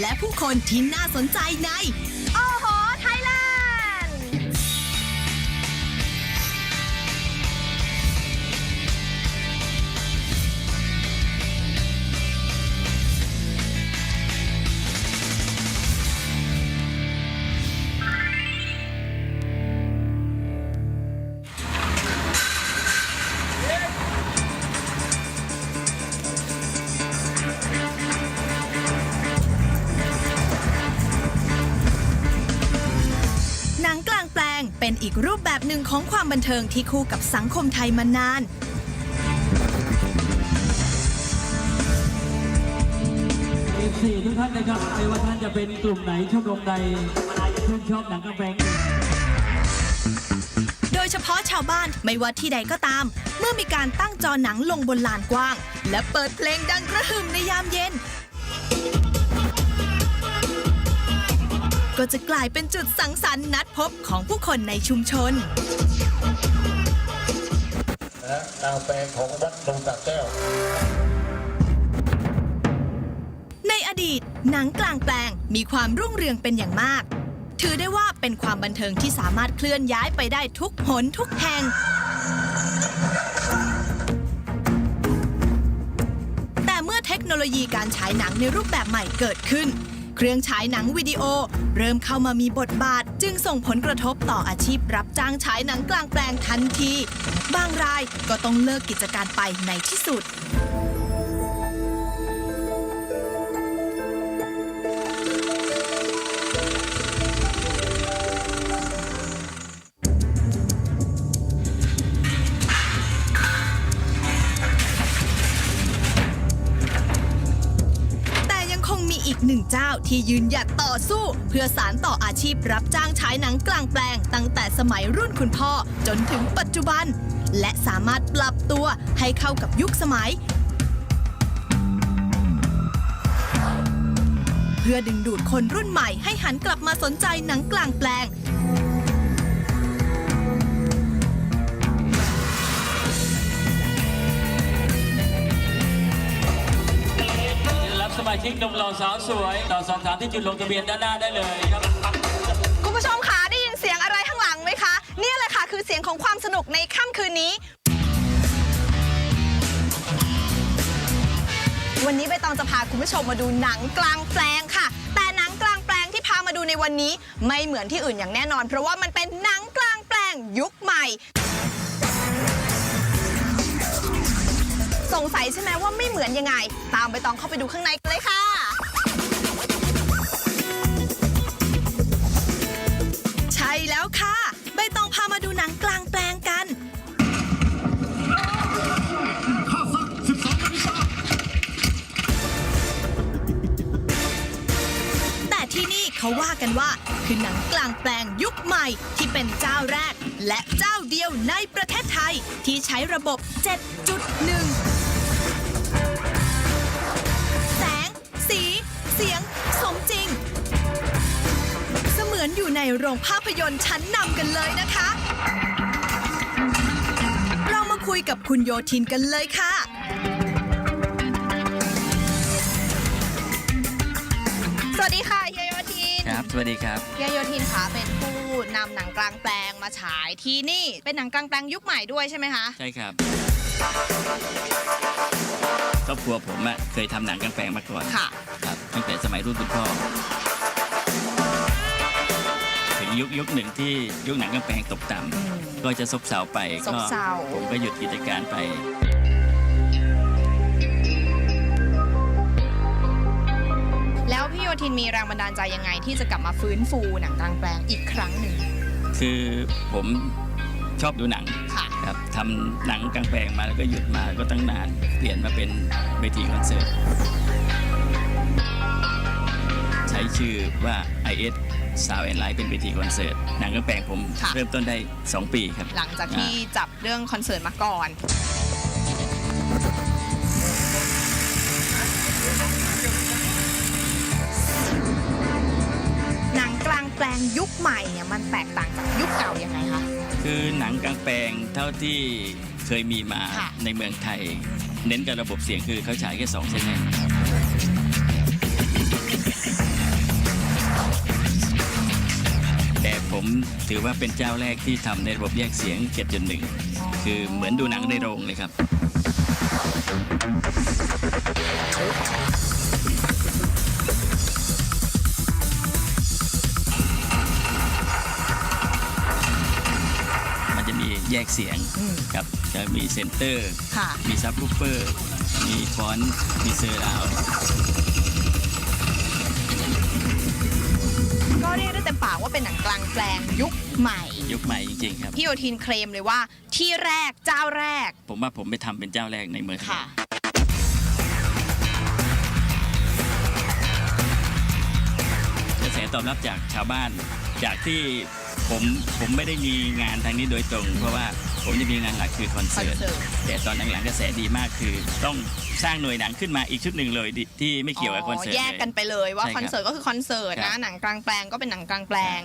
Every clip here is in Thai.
และผู้คนที่น่าสนใจใน นังกลางแปลง เป็นอีกรูปแบบหนึ่งของความบันเทิงที่คู่กับสังคมไทยมานานอีกสี่ทุกท่านนะครับไม่ว่าท่านจะเป็นกลุ่มไหนชมรมใดชื่นชอบหนังกางแปลงโดยเฉพาะชาวบ้านไม่ว่าที่ใดก็ตาม เมื่อมีการตั้งจอหนังลงบนลานกว้าง และเปิดเพลงดังกระหึ่มในยามเย็น ก็จะกลายเป็นจุดสังสรรค์นัดพบของผู้คนในชุมชนนะฮะนางแปลงของวัดดงตากแก้ว ในอดีตหนังกลางแปลงมีความรุ่งเรืองเป็นอย่างมาก ถือได้ว่าเป็นความบันเทิงที่สามารถเคลื่อนย้ายไปได้ทุกหนทุกแห่งแต่เมื่อเทคโนโลยีการฉายหนังในรูปแบบใหม่เกิดขึ้น เครื่องฉายหนังวิดีโอ เริ่มเข้ามามีบทบาท จึงส่งผลกระทบต่ออาชีพรับจ้างฉายหนังกลางแปลงทันที บางรายก็ต้องเลิกกิจการไปในที่สุด หนึ่งเจ้าที่ยืนหยัดต่อสู้ เพื่อสารต่ออาชีพรับจ้างฉายหนังกลางแปลง ตั้งแต่สมัยรุ่นคุณพ่อจนถึงปัจจุบัน และสามารถปรับตัวให้เข้ากับยุคสมัย เพื่อดึงดูดคนรุ่นใหม่ให้หันกลับมาสนใจหนังกลางแปลง ชิกนุ่มหล่อสาวสวยต่อสอบถามที่จุดลงทะเบียนด้านหน้าได้เลยครับคุณผู้ชมคะได้ยินเสียงอะไรข้างหลังไหมคะนี่แหละค่ะคือเสียงของความสนุกในค่ำคืนนี้ วันนี้ใบตองจะพาคุณผู้ชมมาดูหนังกลางแปลงค่ะ แต่หนังกลางแปลงที่พามาดูในวันนี้ ไม่เหมือนที่อื่นอย่างแน่นอน เพราะว่ามันเป็นหนังกลางแปลงยุคใหม่ สงสัยใช่ไหมว่าไม่เหมือนยังไง ตามใบตองเข้าไปดูข้างในกันเลยค่ะ ใช่แล้วค่ะ ใบตองพามาดูหนังกลางแปลงกันแต่ที่นี่เขาว่ากันว่า คือหนังกลางแปลงยุคใหม่ที่เป็นเจ้าแรก และเจ้าเดียวในประเทศไทยที่ใช้ระบบ 7.1 เสียงสมจริง เสมือนอยู่ในโรงภาพยนตร์ชั้นนำกันเลยนะคะ เรามาคุยกับคุณโยทินกันเลยค่ะสวัสดีค่ะเฮียโยทินครับ สวัสดีครับ เฮียโยทินคะเป็นผู้นำหนังกลางแปลงมาฉายที่นี่ เป็นหนังกลางแปลงยุคใหม่ด้วยใช่ไหมคะ ใช่ครับ ครอบครัวผมอะเคยทำหนังกลางแปลงมาก่อนค่ะ ครับตั้งแต่สมัยรุ่นคุณพ่อ ถึงยุคยุคหนึ่งที่ยุคหนังกลางแปลงตกต่ำก็จะซบเซาไปซบก็เซา ผมก็หยุดกิจการไป แล้วพี่โยทินมีแรงบันดาลใจยังไง ที่จะกลับมาฟื้นฟูหนังกลางแปลงอีกครั้งหนึ่ง คือผมชอบดูหนัง ค่ะครับทำหนังกลางแปลงมาแล้วก็หยุดมาก็ตั้งนาน เปลี่ยนมาเป็นเวทีคอนเสิร์ต ใช้ชื่อว่า IS Sound and Light เป็นเวทีคอนเสิร์ต หนังกลางแปลงผมค่ะ เริ่มต้นได้ 2 ปีครับหลังจากที่จับเรื่องคอนเสิร์ตมาก่อน หนังกลางแปลงยุคใหม่เนี่ยมันแตกต่างจากยุคเก่ายังไงคะ คือหนังกลางแปลงเท่าที่เคยมีมาในเมืองไทย เน้นกับระบบเสียงคือเขาฉายแค่สองเส้นเองแต่ผมถือว่าเป็นเจ้าแรกที่ทำในระบบแยกเสียง 7.1 คือเหมือนดูหนังในโรงเลยครับ แยกเสียงครับจะมีเซนเตอร์ ค่ะ มีซับ w ูเปอร์ มีฟอนต์มีเซอร์ราวด์ก็เรียกได้เต็มปากว่าเป็นหนังกลางแปลงยุคใหม่ ยุคใหม่จริง ๆ ครับ พี่โยทินเคลมเลยว่าที่แรกเจ้าแรกผมว่าผมไปทำเป็นเจ้าแรกในเมืองไทย ค่ะ กระแสตอบรับจากชาวบ้านจากที่ ผมผมไม่ได้มีงานทางนี้โดยตรง เพราะว่าผมจะมีงานหลักคือคอนเสิร์ตคอนเสิร์ตแต่ตอนหลังๆกระแสดีมากคือ ต้องสร้างหน่วยหนังขึ้นมาอีกชุดหนึ่งเลยดิที่ไม่เกี่ยวกับคอนเสิร์ตแยกกันไปเลยว่าใช่คอนเสิร์ตก็คือคอนเสิร์ตครันะบหนังกลางแปลงก็เป็นหนังกลางแปลง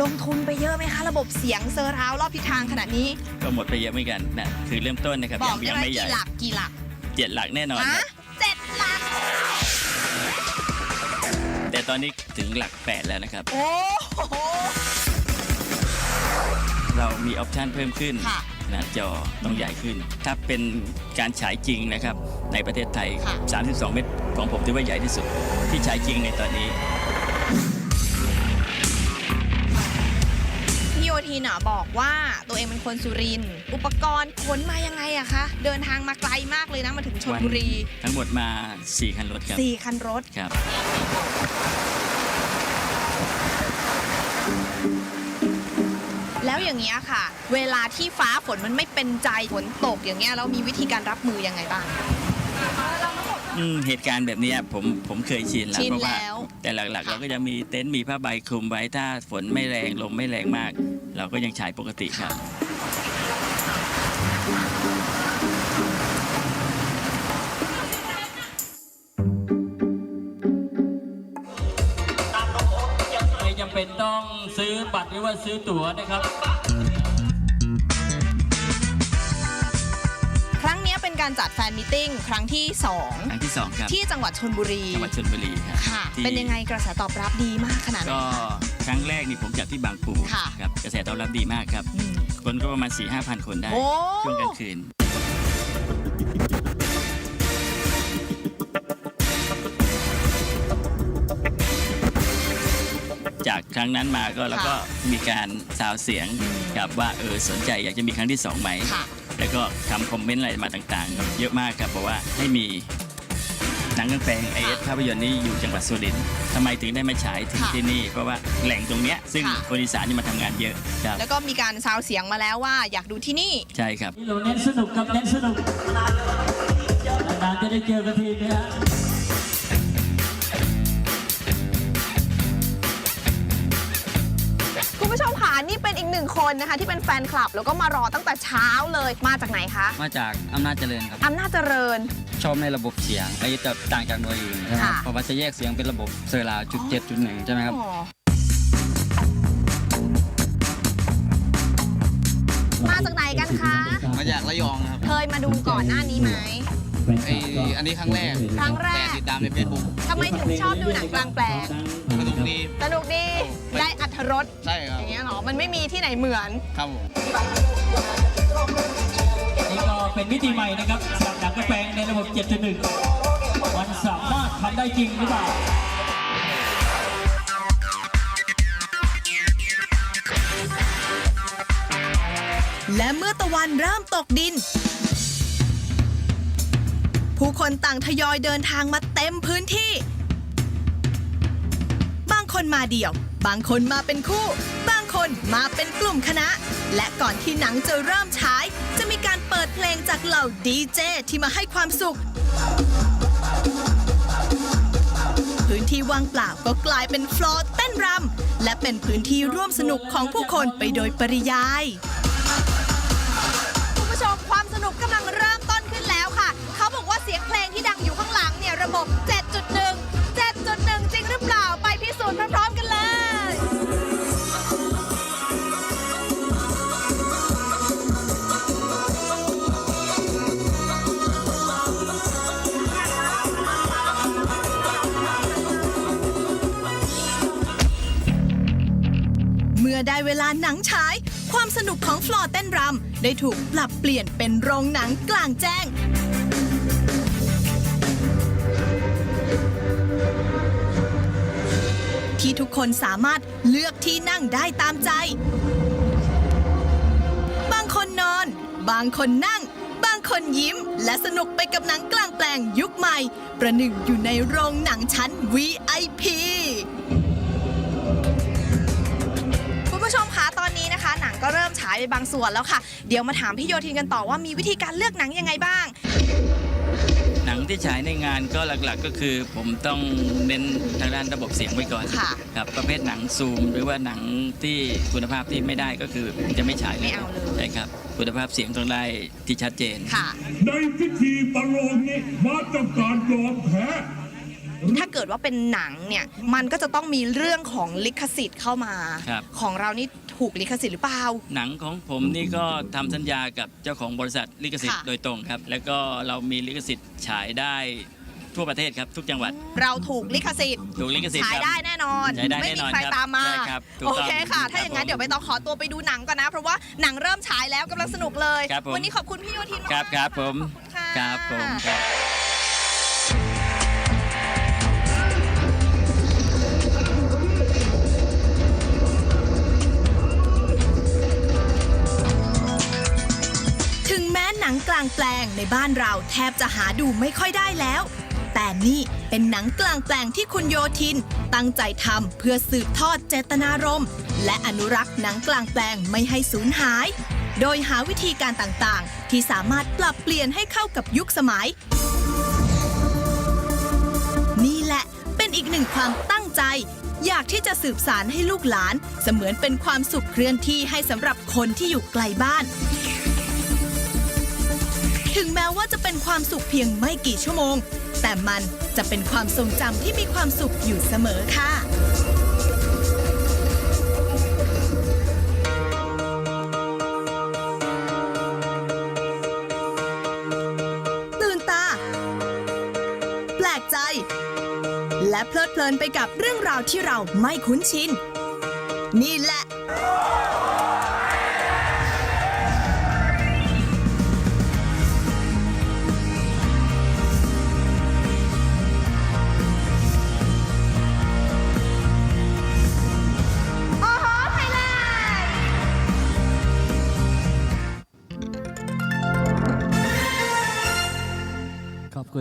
ลงทุนไปเยอะไหมคะ ระบบเสียงเซอร์ราวด์รอบทิศทางขนาดนี้ ก็หมดไปเยอะเหมือนกันนะคือเริ่มต้นนะครับบอยักงได้ยังไหมไม่ใหญ่กี่หลักกี่หลักเจ็ดหลักแน่นอน แต่ตอนนี้ถึงหลักแปดแล้วนะครับ โอ้โห เรามีออปชันเพิ่มขึ้นค่ะนะจอต้องใหญ่ขึ้น ถ้าเป็นการฉายจริงนะครับ ในประเทศไทย ค่ะ 32 เมตรของผมถือว่าใหญ่ที่สุด ที่ฉายจริงในตอนนี้ พี่โยทีน่ะบอกว่าตัวเองเป็นคนสุรินทร์อุปกรณ์ขนมายังไงอะคะเดินทางมาไกลมากเลยนะมาถึงชลบุรีทั้งหมดมา 4 คันรถครับสี่คันรถ ครับ แล้วอย่างเงี้ยค่ะ เวลาที่ฟ้าฝนมันไม่เป็นใจฝนตกอย่างเงี้ยแล้วมีวิธีการรับมือยังไงบ้าง อืมเหตุการณ์แบบเนี้ยผมผมเคยชินแล้วชินเพราะว่าแล้ว แต่หลักๆ เราก็จะมีเต็นท์มีผ้าใบคลุมไว้ถ้าฝนไม่แรงลมไม่แรงมาก เราก็ยังฉายปกติครับไม่จำเป็นต้องซื้อบัตรหรือว่าซื้อตั๋วนะครับ ครั้งเนี้ยเป็นการจัดแฟนมิทติ้งครั้งที่ ครั้งที่2ครับ2 ที่จังหวัดชนบุรีจังหวัดชลบุรีครับค่ะ ที่เป็นยังไงกระแสตอบรับดีมากขนาดไหนก็คะค รั้งแรกนี่ผมจัดที่บางปูค่ะ ครับกระแสตอบรับดีมากครับ อืม คนก็ประมาณ4 5 0 0 0คนได้ โอ้ ช่วงกลางคืน จากครั้งนั้นมาก็แล้วก็มีการสาวเสียงกับว่าเออสนใจอยากจะมีครั้งที่สองไหม ค่ะ แล้วก็ทำคอมเมนต์อะไรมาต่างๆ เยอะมากครับบอกว่าให้มี หนังกลางแปลงไอเอสภาพยนตร์นี้อยู่จังหวัดสุรินทร์ทำไมถึงได้มาฉายถึงค่ะที่นี่ เพราะว่าแหล่งตรงเนี้ยซึ่งค่ะ คนอีสานนี่มาทำงานเยอะครับแล้วก็มีการซาวเสียงมาแล้วว่าอยากดูที่นี่ ใช่ครับ นี่เราเน้นสนุกกับเน้นสนุกนานๆจะได้เจอกันทีนะฮะ นี่เป็นอีกหนึ่งคนนะคะที่เป็นแฟนคลับ แล้วก็มารอตั้งแต่เช้าเลยมาจากไหนคะมาจากอำนาจเจริญครับอำนาจเจริญ ชอบในระบบเสียงไอ้จะต่างจากหน่วยอื่นใช่ไหมครับค่ะ เพราะว่าจะแยกเสียงเป็นระบบเซอร์ราวจุดเจ็ดจุดหนึ่งใช่ไหมครับ อ๋อมาจากไหนกันคะ มาจากระยองครับเคยมาดูก่อนหน้านี้ไหม ไออันนี้ครั้งแรกครั้งแรก แต่ติดตามในเฟซบุ๊กทำไมถึงชอบดูหนังกลางแปลงสนุก ดีสนุกดีได้อัธรสใช่ครับอย่างเงี้ยเหรอมันไม่มีที่ไหนเหมือน ครับผมนี่ก็เป็นมิติใหม่นะครับสำหรับหนังกระแปลงในระบบ 7.1 มันสามารถทำได้จริงหรือเปล่าและเมื่อตะวันเริ่มตกดิน ผู้คนต่างทยอยเดินทางมาเต็มพื้นที่บาง คนมาเดี่ยว บางคนมาเป็นคู่ บางคนมาเป็นกลุ่มคณะ และก่อนที่หนังจะเริ่มฉาย จะมีการเปิดเพลงจากเหล่าดีเจที่มาให้ความสุข พื้นที่ว่างเปล่าก็กลายเป็นฟลอร์เต้นรำและเป็นพื้นที่ร่วมสนุกของผู้คนไปโดยปริยาย คุณผู้ชมความสนุกกำลัง อได้เวลาหนังฉาย ความสนุกของฟลอร์เต้นรำได้ถูกปรับเปลี่ยนเป็นโรงหนังกลางแจ้ง ที่ทุกคนสามารถเลือกที่นั่งได้ตามใจ บางคนนอน บางคนนั่ง บางคนยิ้ม และสนุกไปกับหนังกลางแปลงยุคใหม่ ประหนึ่งอยู่ในโรงหนังชั้น VIP ไปบางส่วนแล้วค่ะ เดี๋ยวมาถามพี่โยธินกันต่อว่ามีวิธีการเลือกหนังยังไงบ้าง หนังที่ฉายในงานก็หลักๆ ก็คือผมต้องเน้นทางด้านระบบเสียงไว้ก่อนค่ะ ครับประเภทหนังซูม หรือว่าหนังที่คุณภาพที่ไม่ได้ก็คือจะไม่ฉายเลยไม่เอาเลย ใช่ครับคุณภาพเสียงต้องได้ที่ชัดเจน ค่ะ ในพิธีประโลมนี้มาจากการยอมแพ้ ถ้าเกิดว่าเป็นหนังเนี่ย มันก็จะต้องมีเรื่องของลิขสิทธิ์เข้ามา ครับ ของเรานี่ ถูกลิขสิทธิ์หรือเปล่า หนังของผมนี่ก็ทำสัญญากับเจ้าของบริษัทลิขสิทธิ์ค่ะ โดยตรงครับ แล้วก็เรามีลิขสิทธิ์ฉายได้ทั่วประเทศครับ ทุกจังหวัดเราถูกลิขสิทธิ์ถูกลิขสิทธิ์ฉายครับ ได้แน่นอนฉายได้ไม่แน่มีนอนใครครับตามมาใช่ครับถูกโอต้องเคค่ะ ถ้าครับอย่างนั้นผมเดี๋ยวไปต้องขอตัวไปดูหนังก่อนนะ เพราะว่าหนังเริ่มฉายแล้วกำลังสนุกเลย ครับผม วันนี้ขอบคุณพี่โยธินมากครับครับผมค่ะ ครับผมครับ ม้หนังกลางแปลงในบ้านเราแทบจะหาดูไม่ค่อยได้แล้ว แต่นี่เป็นหนังกลางแปลงที่คุณโยธิน ตั้งใจทำเพื่อสืบทอดเจตนารมณ์ และอนุรักษ์หนังกลางแปลงไม่ให้สูญหาย โดยหาวิธีการต่างๆ ที่สามารถปรับเปลี่ยนให้เข้ากับยุคสมัย นี่แหละเป็นอีกหนึ่งความตั้งใจอยากที่จะสืบสารให้ลูกหลาน เสมือนเป็นความสุขเคลื่อนที่ให้สำหรับคนที่อยู่ไกลบ้าน ถึงแม้ว่าจะเป็นความสุขเพียงไม่กี่ชั่วโมง แต่มันจะเป็นความทรงจำที่มีความสุขอยู่เสมอค่ะ ตื่นตา แปลกใจ และเพลิดเพลินไปกับเรื่องราวที่เราไม่คุ้นชิน นี่แหละ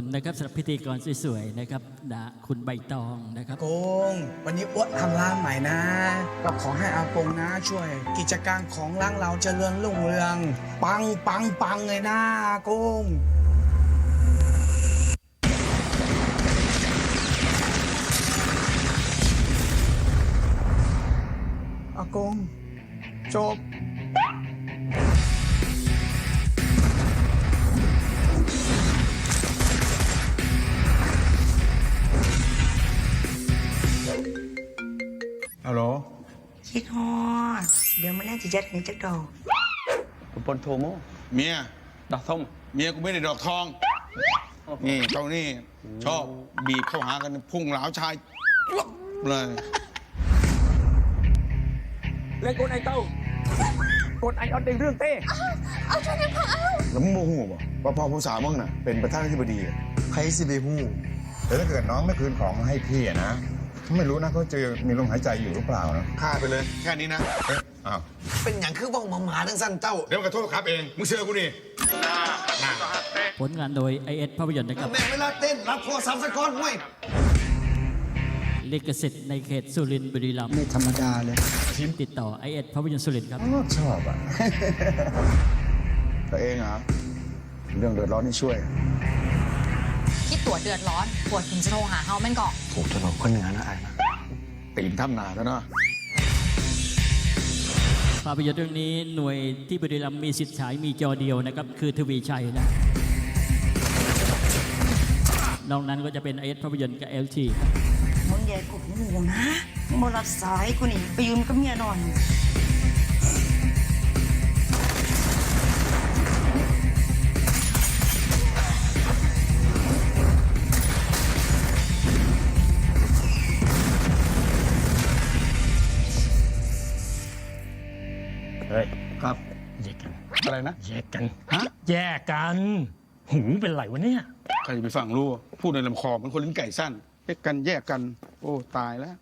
คุณนะครับสำหรับพิธีกรสวยๆนะครับนะคุณใบตองนะครับกง วันนี้อ้วนทำร้านใหม่นะก็ขอให้อากงนะช่วย กิจการของร้านเราเจริญรุ่งเรือง ปังปังปังเลยนะอากงอากง จบ คิดฮอด เดี๋ยวมาแล่นจิจัดในจักดอกปนโทโมเมีย ดอกส้มเมียกูไม่ได้ดอกทอง นี่เจ้านี่ ชอบบีบเข้าหากันพุ่งเหลาชายลบเลย เล่นกดไอเต้ากดไอออนเด้งเรื่องเต้แล้วมึงโมโหบ่ว่าพ่อผู้สาวมึงน่ะ เป็นประธานาธิบดีอะใครสิไปหูแต่ถ้าเกิดน้องไม่คืนของมาให้พี่อะนะ ไม่รู้นะเขาจะมีลมหายใจอยู่หรือเปล่านะฆ่าไปเลยแค่นี้นะเอ๊ะอ้าวเป็นอย่างคือบ้องมาหมาทั้งสั้นเจ้า เดี๋ยวมันกระโทษครับเองมึงเชื่อกูนี่ผลงานโดย IS ภาพยนตร์นะครับแม่เวลาเต้นรับโทรศัพท์สักก้อนไว้ลิขสิทธิ์ในเขตสุรินทร์บุรีรัมย์ไม่ธรรมดาเลยทีมติดต่อ IS ภาพยนตร์สุรินทร์ครับ ชอบอะแต่เองเหรอเรื่องเดือดร้อนนี่ช่วยคิด ตัวเดือดร้อนปวดถึงจะโทรหาเฮาแม่นก่อนถูกถนนคนเหนือนะไอ้นะตีนถ้ำนาแล้วเนาะภาพยนตร์เรื่องนี้หน่วยที่บุรีรัมย์มีสิทธิ์ฉายมีจอเดียวนะครับ คือทวีชัยนะนอกนั้นก็จะเป็น IS ภาพยนตร์กับ LT มึงใหญ่กูหูนะมึงมารับสายกูนี่ไปยืมกับเมียนอน อะไรนะ แยกกัน ฮะ แยกกัน หูเป็นไรวะเนี่ย ใครจะไปฟังรู้อะพูดในลำคอเหมันคนลิ้นไก่สั้นแยกกันแยกกัน โอ้ ตายแล้ว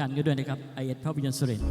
งานกันด้วยนะครับไอเอสภาพยนตร์สุรินทร์